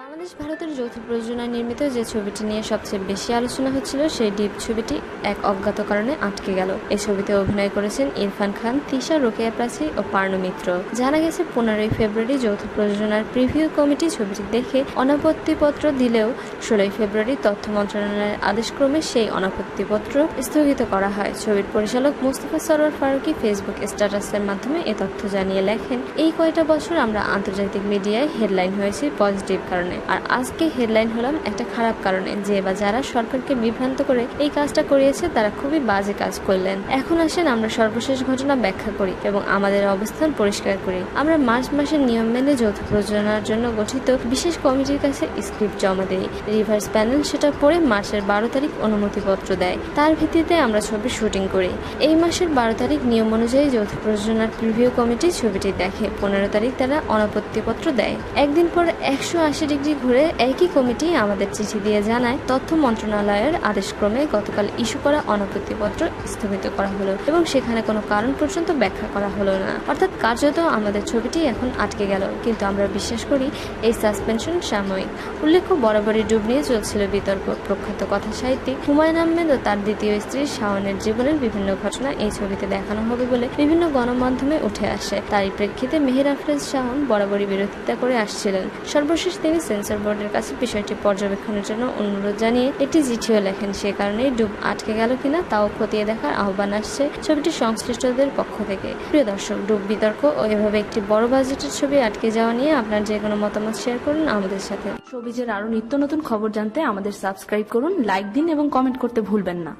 বাংলাদেশ ভারতের যৌথ প্রযোজনায় নির্মিত যে ছবিটি নিয়ে সবচেয়ে বেশি আলোচনা হচ্ছিল, সেই ডিপ ছবিটি এক অজ্ঞাত কারণে আটকে গেল। এই ছবিতে অভিনয় করেছেন ইরফান খান, তিশা, রোকেয়া প্রাচী ও পার্ণ মিত্র। জানা গেছে, পনেরোই ফেব্রুয়ারি যৌথ প্রযোজনার প্রিভিউ কমিটি ছবিটি দেখে অনাপত্তিপত্র দিলেও ষোলোই ফেব্রুয়ারি তথ্য মন্ত্রণালয়ের আদেশক্রমে সেই অনাপত্তিপত্র স্থগিত করা হয়। ছবির পরিচালক মুস্তফা সরোয়ার ফারুকি ফেসবুক স্ট্যাটাসের মাধ্যমে এ তথ্য জানিয়ে লেখেন, এই কয়টা বছর আমরা আন্তর্জাতিক মিডিয়ায় হেডলাইন হয়েছি, পজিটিভ কারণে। আর আজকে হেডলাইন হলাম একটা খারাপ কারণে, যে বা যারা সরকারকে বিভ্রান্ত করে এই কাজটা করিয়েছে, তারা খুবই বাজে কাজ করলেন। এখন আসেন আমরা সর্বশেষ ঘটনা ব্যাখ্যা করি এবং আমাদের অবস্থান পরিষ্কার করি। আমরা মার্চ মাসের নিয়ম মেনে যৌথ প্রযোজনার জন্য গঠিত বিশেষ কমিটির কাছে স্ক্রিপ্ট জমা দেই। রিভার্স প্যানেল সেটা পড়ে মার্চের বারো তারিখ অনুমতিপত্র দেয়। তার ভিত্তিতে আমরা ছবি শুটিং করি। এই মাসের বারো তারিখ নিয়ম অনুযায়ী যৌথ প্রযোজনার প্রিভিউ কমিটি ছবিটি দেখে। পনেরো তারিখ তারা অনাপত্তিপত্র দেয়। একদিন পর একশো আশি ডিগ্রি ঘুরে একই কমিটি আমাদের চিঠি দিয়ে জানায়, তথ্য মন্ত্রণালয়ের আদেশক্রমে গতকাল ইস্যু করা অনাপত্তিপত্র স্থগিত করা হলো এবং সেখানে কোনো কারণ পর্যন্ত ব্যাখ্যা করা হলো না। অর্থাৎ কার্যত আমাদের ছবিটি এখন আটকে গেল, কিন্তু আমরা বিশ্বাস করি এই সাসপেনশন সাময়িক। উল্লেখ্য, বরাবরই ডুব নিয়ে চলছিল বিতর্ক। প্রখ্যাত কথা সাহিত্যিক হুমায়ুন আহমেদ ও তার দ্বিতীয় স্ত্রী শাওনের জীবনের বিভিন্ন ঘটনা এই ছবিতে দেখানো হবে বলে বিভিন্ন গণমাধ্যমে উঠে আসে। তারই প্রেক্ষিতে মেহের আফরেজ শাওন বরাবরই বিরোধিতা করে আসছিলেন। সর্বশেষ তিনি সেন্সর বোর্ডের কাছে বিষয়টি পর্যবেক্ষণের জন্য অনুরোধ জানিয়ে একটি চিঠিও লেখেন। সে কারণেই ডুব আটকে গেল কিনা তাও খতিয়ে দেখার আহ্বান আসছে ছবিটি সংশ্লিষ্টদের পক্ষ থেকে। প্রিয় দর্শক, ডুব বিতর্ক ও এভাবে একটি বড় বাজেটের ছবি আটকে যাওয়া নিয়ে আপনার যে কোনো মতামত শেয়ার করুন আমাদের সাথে। শোবিজের আরও নিত্য নতুন খবর জানতে আমাদের সাবস্ক্রাইব করুন, লাইক দিন এবং কমেন্ট করতে ভুলবেন না।